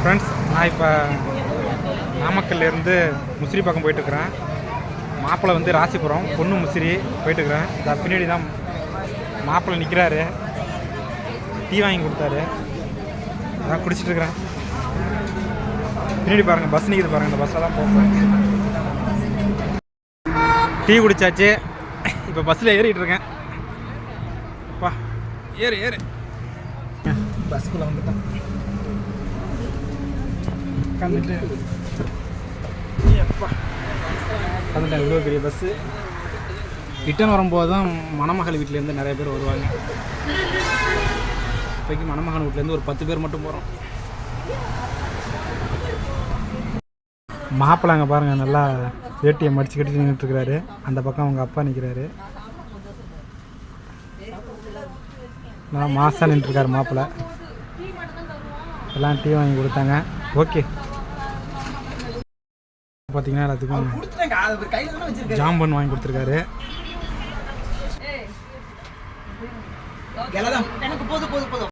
Friends நான் இப்போ நாமக்கல்லேருந்து முசிறி பக்கம் போயிட்டுருக்குறேன். மாப்பிள்ளை வந்து ராசிபுரம் பொண்ணு முசிறி போயிட்டுருக்குறேன். இந்த பின்னாடி தான் மாப்பிள்ளை நிற்கிறாரு டீ வாங்கி கொடுத்தாரு. நான் குடிச்சிட்டு பின்னாடி பாருங்கள் பஸ் நிற்கிது பாருங்கள் இந்த பஸ்ஸில் தான் போகிறேன் டீ குடிச்சாச்சு. இப்போ பஸ்ஸில் ஏறிட்டு இருக்கேன் அப்பா ஏறு ஏறு. பஸ்க்குள்ளே வந்துட்டேன். உட்காந்துட்டு. அப்பா உட்காந்துட்டேன் இவ்வளோ பெரிய பஸ்ஸு ரிட்டர்ன் வரும்போது தான் மணமகள் வீட்டிலேருந்து நிறைய பேர் வருவாங்க. இப்போக்கி மணமகன் வீட்டிலேருந்து ஒரு பத்து பேர் மட்டும் போகிறோம் மாப்பிள்ளை அங்கே பாருங்கள் நல்லா வேட்டியை மடிச்சு கட்டி நின்றுட்டுருக்கிறாரு அந்த பக்கம் அவங்க அப்பா நிற்கிறாரு நல்லா மாசாக நின்றுருக்காரு மாப்பிள்ளை. எல்லாம் டீ வாங்கி கொடுத்தாங்க. ஓகே. பார்த்தீங்கன்னா எல்லாத்துக்கும் ஜாம்பன் வாங்கி கொடுத்துருக்காரு. எனக்கு போதும் போதும் போதும்.